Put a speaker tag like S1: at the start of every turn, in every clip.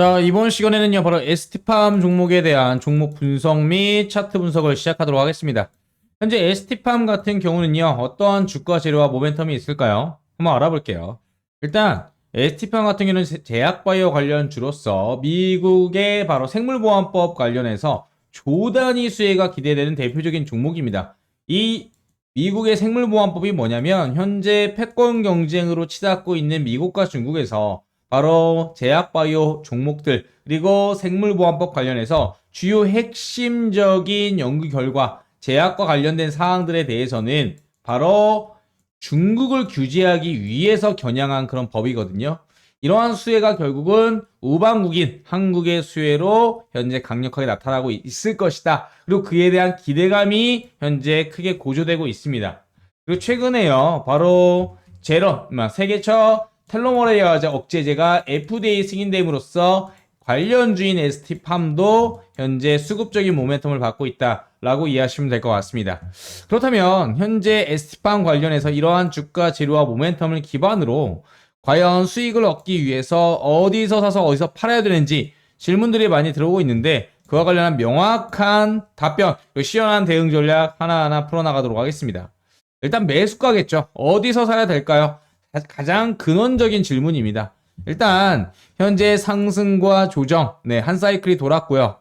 S1: 자, 이번 시간에는요, 바로 ST팜 종목에 대한 종목 분석 및 차트 분석을 시작하도록 하겠습니다. 현재 ST팜 같은 경우는요, 어떠한 주가 재료와 모멘텀이 있을까요? 한번 알아볼게요. 일단, ST팜 같은 경우는 제- 제약바이오 관련 주로서 미국의 바로 생물보안법 관련해서 조단위 수혜가 기대되는 대표적인 종목입니다. 이 미국의 생물보안법이 뭐냐면 현재 패권 경쟁으로 치닫고 있는 미국과 중국에서 바로 제약바이오 종목들 그리고 생물보안법 관련해서 주요 핵심적인 연구 결과 제약과 관련된 사항들에 대해서는 바로 중국을 규제하기 위해서 겨냥한 그런 법이거든요. 이러한 수혜가 결국은 우방국인 한국의 수혜로 현재 강력하게 나타나고 있을 것이다. 그리고 그에 대한 기대감이 현재 크게 고조되고 있습니다. 그리고 최근에요, 바로 제런, 뭐 세계 첫 텔로머레이아제 억제제가 FDA 승인됨으로써 관련 주인 ST팜도 현재 수급적인 모멘텀을 받고 있다라고 이해하시면 될 것 같습니다. 그렇다면 현재 ST팜 관련해서 이러한 주가 재료와 모멘텀을 기반으로 과연 수익을 얻기 위해서 어디서 사서 어디서 팔아야 되는지 질문들이 많이 들어오고 있는데 그와 관련한 명확한 답변, 그리고 시원한 대응 전략 하나하나 풀어나가도록 하겠습니다. 일단 매수가겠죠. 어디서 사야 될까요? 가- 가장 근원적인 질문입니다. 일단 현재 상승과 조정, 네, 한 사이클이 돌았고요.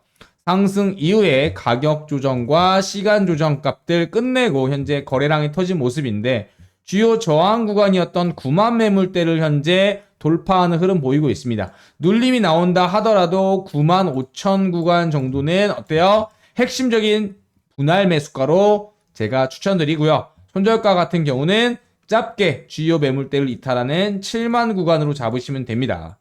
S1: 상승 이후에 가격 조정과 시간 조정 값들 끝내고 현재 거래량이 터진 모습인데 주요 저항 구간이었던 9만 매물대를 현재 돌파하는 흐름 보이고 있습니다. 눌림이 나온다 하더라도 9만 5천 구간 정도는 어때요? 핵심적인 분할 매수가로 제가 추천드리고요. 손절가 같은 경우는 짧게 주요 매물대를 이탈하는 7만 구간으로 잡으시면 됩니다.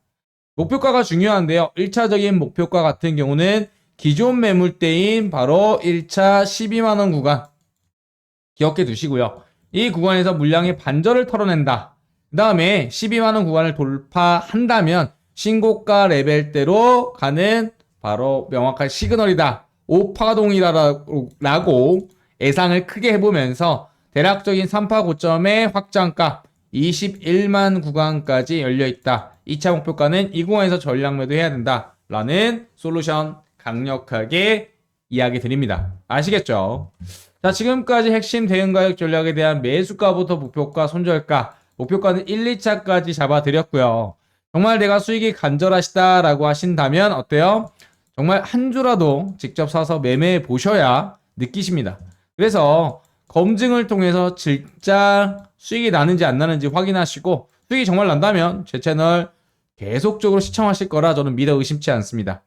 S1: 목표가가 중요한데요. 1차적인 목표가 같은 경우는 기존 매물대인 바로 1차 12만원 구간 기억해 두시고요. 이 구간에서 물량의 반절을 털어낸다. 그 다음에 12만원 구간을 돌파한다면 신고가 레벨대로 가는 바로 명확한 시그널이다. 오파동이라고 예상을 크게 해보면서 대략적인 3파 고점의 확장가 21만 구간까지 열려있다. 2차 목표가는 이 구간에서 전량 매도해야 된다. 라는 솔루션 강력하게 이야기 드립니다. 아시겠죠? 자, 지금까지 핵심 대응 가격 전략에 대한 매수가부터 목표가, 손절가, 목표가는 1, 2차까지 잡아드렸고요. 정말 내가 수익이 간절하시다라고 하신다면 어때요? 정말 한 주라도 직접 사서 매매해 보셔야 느끼십니다. 그래서 검증을 통해서 진짜 수익이 나는지 안 나는지 확인하시고 수익이 정말 난다면 제 채널 계속적으로 시청하실 거라 저는 믿어 의심치 않습니다.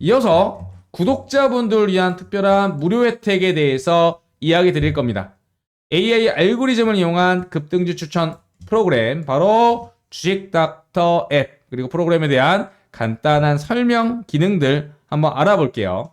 S1: 이어서 구독자분들 위한 특별한 무료 혜택에 대해서 이야기 드릴 겁니다. AI 알고리즘을 이용한 급등주 추천 프로그램 바로 주식 닥터 앱 그리고 프로그램에 대한 간단한 설명 기능들 한번 알아볼게요.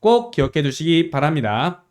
S1: 꼭 기억해 두시기 바랍니다.